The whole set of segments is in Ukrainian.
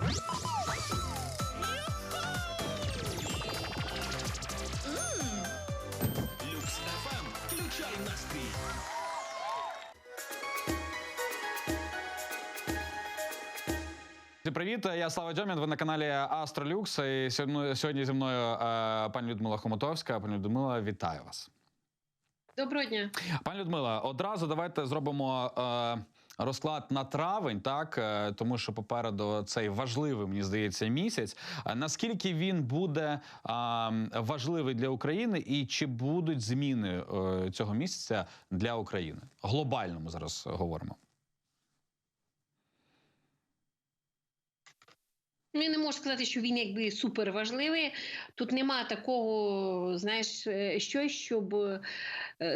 Люкс ФМ. Включай настрій. Привіт, я Слава Дьомін. Ви на каналі Астролюкс. І сьогодні, зі мною е, пані Людмила Хомутовська. Пані Людмила, вітаю вас. Доброго дня. Пані Людмила, одразу давайте зробимо е, розклад на травень, так е, тому що попереду цей важливий, мені здається, місяць. Е, Наскільки він буде важливий для України, і чи будуть зміни е, цього місяця для України? Глобальному зараз говоримо. Я не можу сказати, що він якби супер. Тут нема такого, знаєш, е, щось, щоб е,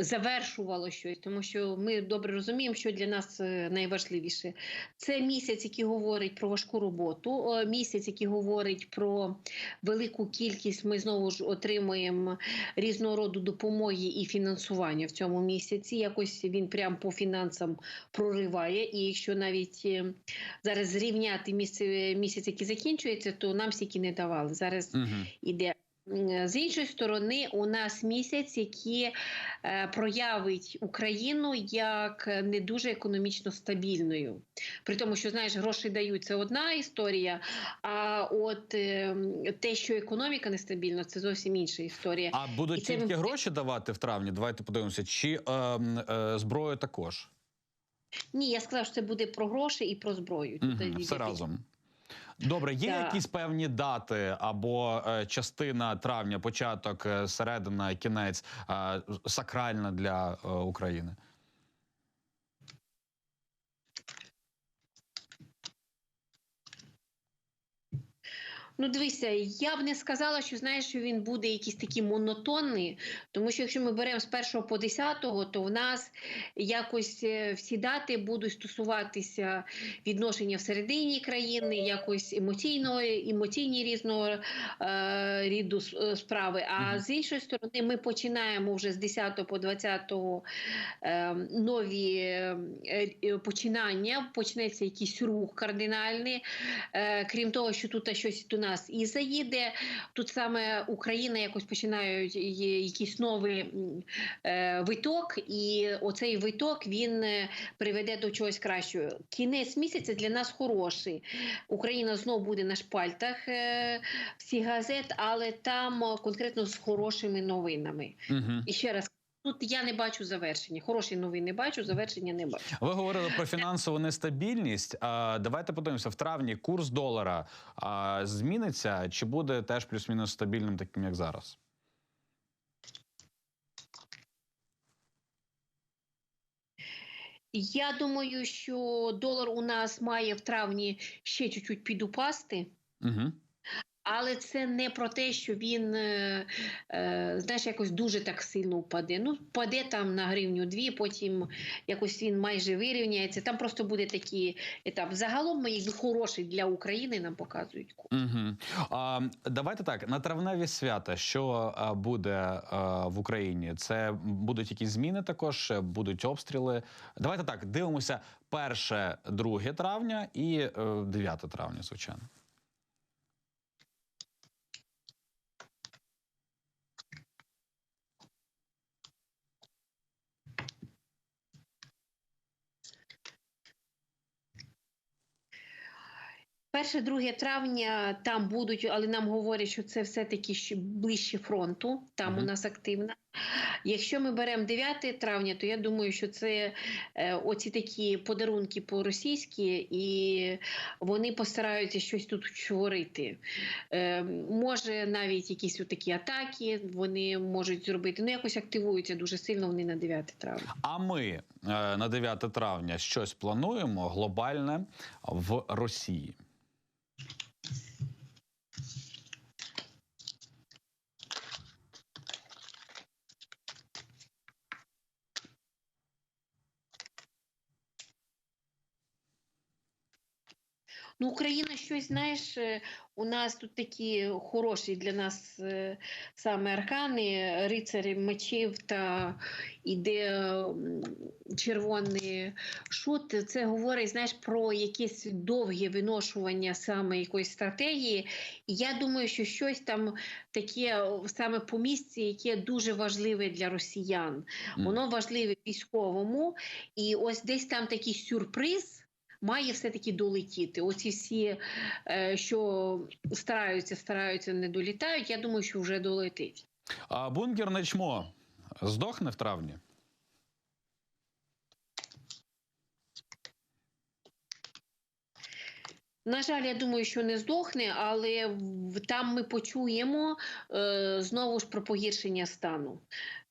завершувало щось, тому що ми добре розуміємо, що для нас е, найважливіше. Це місяць, який говорить про важку роботу, місяць, який говорить про велику кількість. Ми знову ж отримуємо різного роду допомоги і фінансування в цьому місяці. Якось він прям по фінансам прориває. І якщо навіть зараз зрівняти місяць, який закінчується, то нам стільки не давали. Зараз Угу. іде. З іншої сторони, у нас місяць, який е, проявить Україну як не дуже економічно стабільною. При тому, що знаєш, гроші дають це одна історія. А от е, те, що економіка нестабільна, це зовсім інша історія. А будуть це тільки ми- гроші давати в травні? Давайте подивимося, чи е, е, зброю також? Ні, я сказав, що це буде про гроші і про зброю. Угу, все разом. Добре, є Да. якісь певні дати або е, частина травня, початок, е, середина, кінець е, сакральна для е, України? Ну, дивися, я б не сказала, що знаєш, що він буде якийсь такий монотонний, тому що якщо ми беремо з 1 по 10, то в нас якось е, всі дати будуть стосуватися відношення всередині країни, якось емоційного, емоційні різного е, ріду е, справи. А Мгм. з іншої сторони, ми починаємо вже з 10 по 20 е, нові е, е, починання, почнеться якийсь рух кардинальний. Е, крім того, що тут щось нас і заїде, тут саме Україна якось починає якийсь новий е, виток, і оцей виток він е, приведе до чогось кращого. Кінець місяця для нас хороший. Україна знову буде на шпальтах е, всіх газет, але там конкретно з хорошими новинами. Угу. І ще раз. Тут я не бачу завершення. Хороші новини бачу, завершення не бачу. Ви говорили про фінансову нестабільність. А, давайте подивимося, в травні курс долара а, зміниться чи буде теж плюс-мінус стабільним, таким як зараз? Я думаю, що долар у нас має в травні ще чуть-чуть підупасти. Угу. Але це не про те, що він е, е, знаєш, якось дуже так сильно впаде. Ну, впаде там на гривню дві, потім якось він майже вирівняється. Там просто буде такий етап. Загалом якби хороший для України нам показують. Угу. А, давайте так на травневі свята, що буде а, в Україні? Це будуть якісь зміни також, е, будуть обстріли. Давайте так дивимося перше, 2 травня і е, 9 травня, звичайно. Перше, 2 травня там будуть, але нам говорять, що це все-таки ближче фронту, там Мгм. у нас активна. Якщо ми беремо 9 травня, то я думаю, що це е, оці такі подарунки по-російськи, і вони постараються щось тут чворити. Е, може, навіть якісь такі атаки вони можуть зробити. Ну, якось активуються дуже сильно вони на 9 травня. А ми е, на 9 травня щось плануємо глобальне в Росії. Ну, Україна щось, знаєш, е, у нас тут такі хороші для нас е, саме аркани, рицарі мечів та іде червоний шут. Це говорить, знаєш, про якесь довге виношування саме якоїсь стратегії. І я думаю, що щось там таке саме по місці, яке дуже важливе для росіян. Воно важливе військовому, і ось десь там такий сюрприз. Має все-таки долетіти. Оці всі, е, що стараються, стараються, не долітають. Я думаю, що вже долетить. А бункерне чмо здохне в травні? На жаль, я думаю, що не здохне, але там ми почуємо е, знову ж про погіршення стану.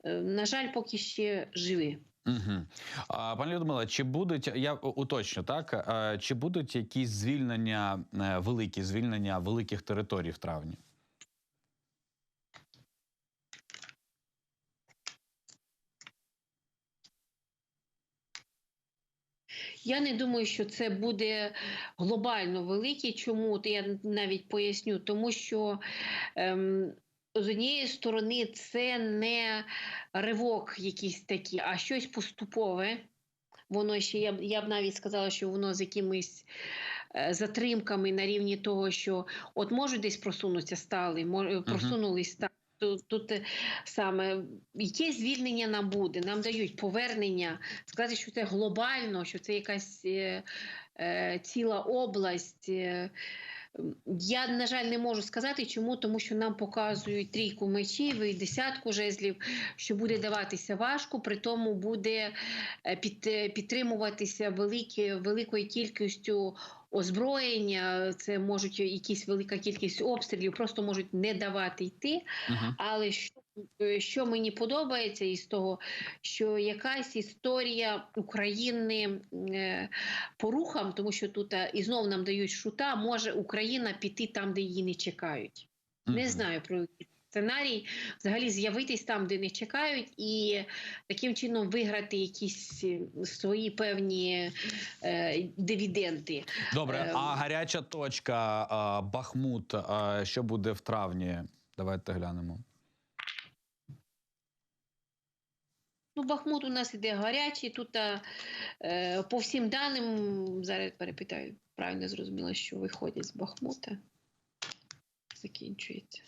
Е, на жаль, поки ще живі. Угу. А, пані Людмила, чи будуть я уточню так? Чи будуть якісь звільнення, е, великі звільнення великих територій в травні? Я не думаю, що це буде глобально велике. Чому? Я навіть поясню, тому що ем, з однієї сторони це не ривок якийсь такий, а щось поступове. Воно ще я б я б навіть сказала, що воно з якимись е, затримками на рівні того, що от можуть десь просунутися стали, мож, просунулись стали. Тут, тут е, саме яке звільнення нам буде? Нам дають повернення, сказати, що це глобально, що це якась е, е, ціла область. Е, я, на жаль, не можу сказати, чому, тому що нам показують трійку мечів і десятку жезлів, що буде даватися важко, при тому буде е, під, е, підтримуватися великі, великою кількістю озброєння. Це можуть якісь велика кількість обстрілів, просто можуть не давати йти. Угу. Але що, що мені подобається із того, що якась історія України е, по рухам, тому що тут е, і знов нам дають шута, може Україна піти там, де її не чекають. Не знаю про який сценарій, взагалі з'явитись там, де не чекають, і таким чином виграти якісь е, свої певні е, дивіденди. Добре, Ем. а гаряча точка Бахмут, що буде в травні? Давайте глянемо. Ну, Бахмут у нас іде гарячий. Тут е, по всім даним, зараз перепитаю, правильно зрозуміла, що виходять з Бахмута. Закінчується.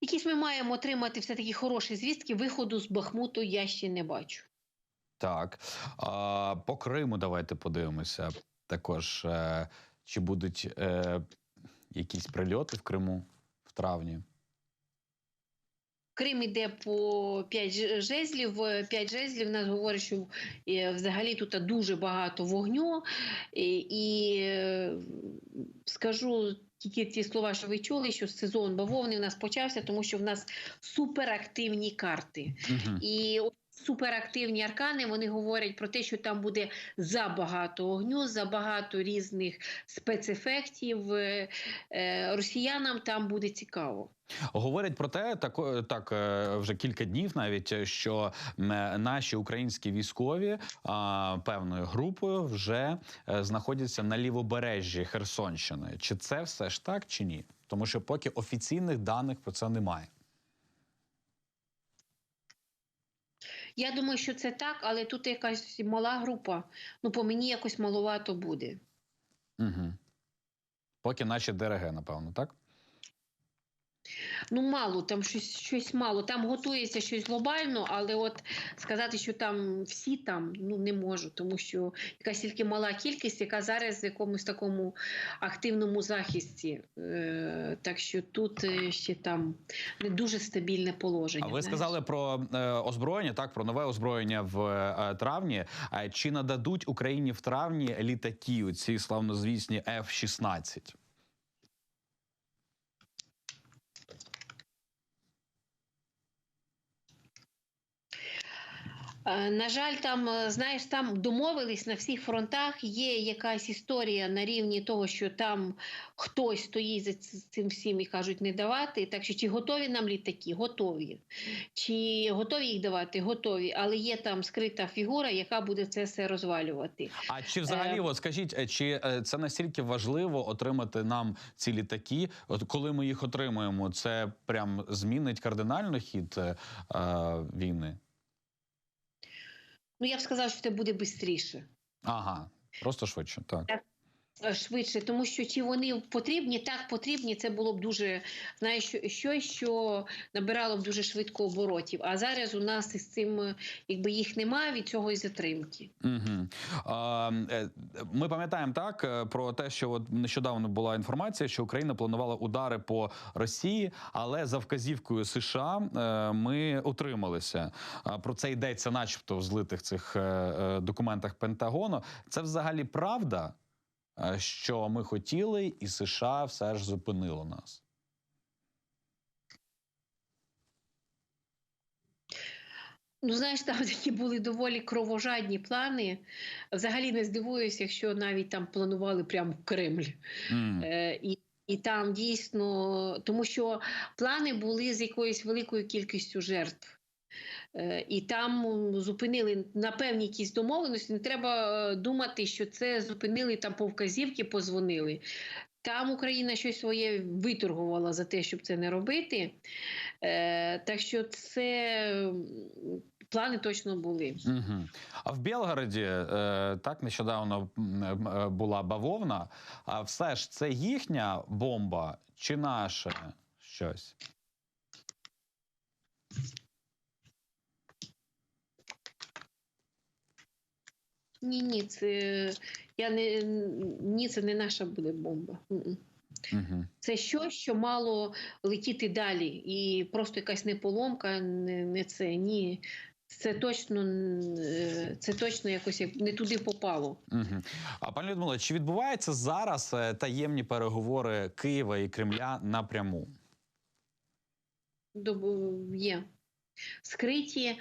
Якісь ми маємо отримати все-таки хороші звістки. Виходу з Бахмуту я ще не бачу. Так. А, по Криму давайте подивимося. Також е, чи будуть е, якісь прильоти в Криму травні? Крим іде по 5 жезлів. 5 жезлів нас говорить, що е, взагалі тут дуже багато вогню. І, е, скажу тільки ті слова, що ви чули, що сезон бавовни в нас почався, тому що в нас суперактивні карти. Угу. І суперактивні аркани вони говорять про те, що там буде забагато огню, забагато різних спецефектів. Е, е, Росіянам там буде цікаво. Говорять про те, так, так е, вже кілька днів навіть, що наші українські військові а, певною групою вже знаходяться на лівобережжі Херсонщини. Чи це все ж так, чи ні? Тому що поки офіційних даних про це немає. Я думаю, що це так, але тут якась мала група. Ну, по мені якось маловато буде. Угу. Поки наші ДРГ, напевно, так? Ну, мало, там щось, щось мало. Там готується щось глобально, але от сказати, що там всі там, ну не можу, тому що якась тільки мала кількість, яка зараз в якомусь такому активному захисті. Е, так що тут е, ще там не дуже стабільне положення. А ви знаєш. сказали про е, озброєння, так про нове озброєння в е, травні. А чи нададуть Україні в травні літаки, ці славнозвісні F-16? На жаль, там е, знаєш, там домовились на всіх фронтах. Є якась історія на рівні того, що там хтось стоїть за цим всім і кажуть не давати. Так що чи готові нам літаки? Готові. Чи готові їх давати? Готові. Але є там скрита фігура, яка буде це все розвалювати. А чи взагалі, Е, от скажіть, е, чи е, це настільки важливо отримати нам ці літаки? От коли ми їх отримуємо, це прям змінить кардинально хід е, е, війни? Ну я б сказав, що це буде швидше. Ага, просто швидше, так. Е, швидше, тому що чи вони потрібні, так потрібні. Це було б дуже знаєш, що- щось, що набирало б дуже швидко оборотів. А зараз у нас із цим, е, якби їх немає, від цього і затримки. Угу. А, е, ми пам'ятаємо так е, про те, що от нещодавно була інформація, що Україна планувала удари по Росії, але за вказівкою США е, ми утрималися. Про це йдеться, начебто, в злитих цих е, е, документах Пентагону. Це взагалі правда, е, що ми хотіли, і США все ж зупинило нас. Ну, знаєш, там такі були доволі кровожадні плани. Взагалі не здивуюся, якщо навіть там планували прямо в Кремль. М. Е, і, і там дійсно, тому що плани були з якоюсь великою кількістю жертв. Е, І там зупинили на певні якісь домовленості. Не треба е, думати, що це зупинили там по вказівки, позвонили. Там Україна щось своє виторгувала за те, щоб це не робити. Е, так що це плани точно були. Угу. А в Білгороді е, так нещодавно була бавовна. А все ж це їхня бомба чи наше щось? Ні, ні, це я не ні, це не наша буде бомба. Угу. Це щось, що мало летіти далі, і просто якась не поломка, не, не це ні. Це точно е, це точно якось не туди попало. Угу. А пані Людмила, чи відбуваються зараз е, таємні переговори Києва і Кремля напряму? Є скриті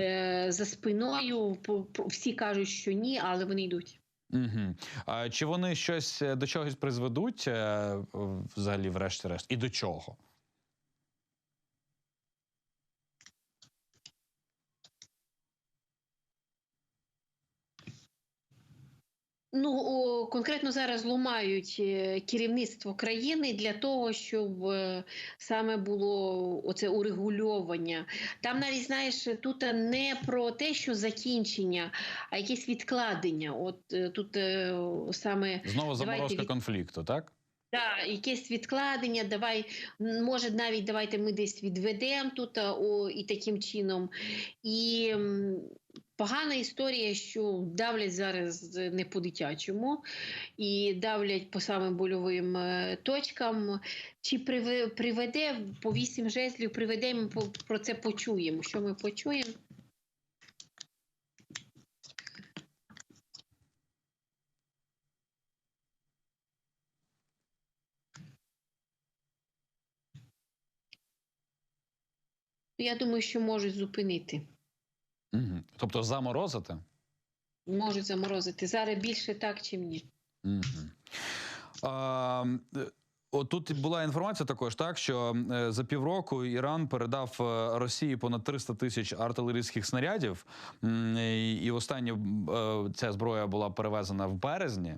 е, за спиною. Всі кажуть, що ні, але вони йдуть. Угу. А, чи вони щось е, до чогось призведуть е, взагалі, врешті-решт? І до чого? Ну конкретно зараз ламають е, керівництво країни для того, щоб е, саме було оце урегульовання. Там навіть знаєш, тут не про те, що закінчення, а якесь відкладення. От е, тут саме Знову заморозка від- конфлікту, так? Да, якесь відкладення, давай, може, навіть давайте ми десь відведемо тут о, і таким чином. І погана історія, що давлять зараз не по-дитячому і давлять по самим больовим е, точкам. Чи приведе по вісім жезлів, приведе, ми про це почуємо. Що ми почуємо? Я думаю, що можуть зупинити. Угу. Тобто заморозити? Можуть заморозити. Зараз більше так, чим ні. Угу. А, е, от тут була інформація також, так що е, за півроку Іран передав е, Росії понад 300 тисяч артилерійських снарядів, і остання ця зброя була перевезена в березні.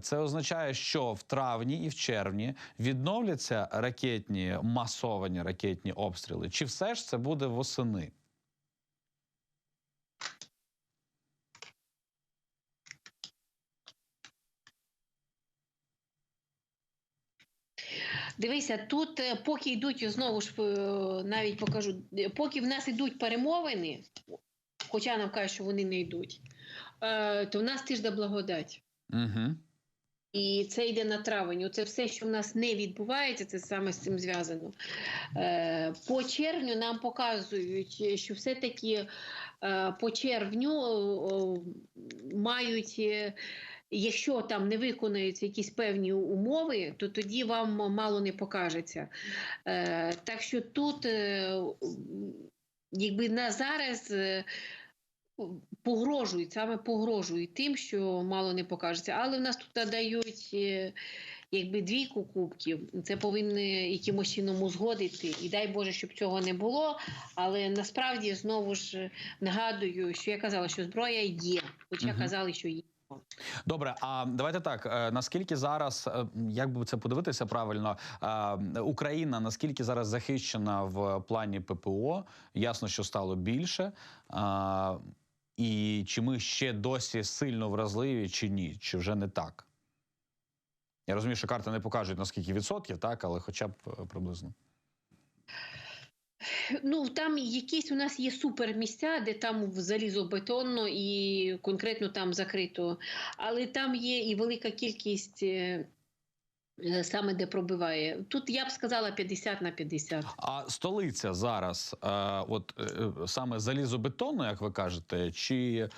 Це означає, що в травні і в червні відновляться ракетні масовані ракетні обстріли. Чи все ж це буде восени? Дивися, тут е, поки йдуть знову ж е, навіть покажу, е, поки в нас йдуть перемовини, хоча нам кажуть, що вони не йдуть, то в нас тижда благодать. Угу. І це йде на травень. Оце все, що в нас не відбувається, це саме з цим зв'язано. По червню нам показують, що все-таки по червню мають. Якщо там не виконуються якісь певні умови, то тоді вам мало не покажеться. Е, так що тут, е, якби на зараз, е, погрожують, саме погрожують тим, що мало не покажеться. Але в нас тут надають е, якби двійку кубків. Це повинні якимось чином узгодити. І дай Боже, щоб цього не було. Але насправді знову ж нагадую, що я казала, що зброя є, хоча Мгм. казали, що є. Добре, а давайте так. е, Наскільки зараз, е, як би це подивитися правильно, е, Україна наскільки зараз захищена в плані ППО? Ясно, що стало більше. І чи ми ще досі сильно вразливі, чи ні? Чи вже не так? Я розумію, що карти не покажуть наскільки відсотків, так, але хоча б приблизно. Ну там якісь у нас є супер місця, де там залізобетонно і конкретно там закрито. Але там є і велика кількість. е, е, Саме де пробиває. Тут я б сказала 50 на 50. А столиця зараз, е, от саме залізобетонно, як ви кажете, чи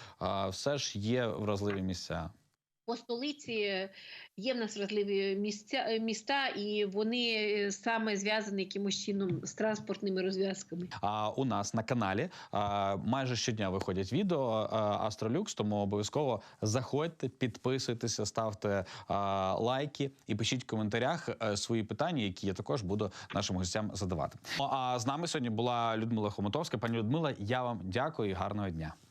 все ж є вразливі місця? По столиці є в нас вразливі місця, е, міста, і вони е, саме зв'язані якимось чином з транспортними розв'язками. А у нас на каналі а, майже щодня виходять відео Астролюкс, тому обов'язково заходьте, підписуйтеся, ставте а, лайки і пишіть в коментарях е, свої питання, які я також буду нашим гостям задавати. А з нами сьогодні була Людмила Хомутовська. Пані Людмила, я вам дякую і гарного дня.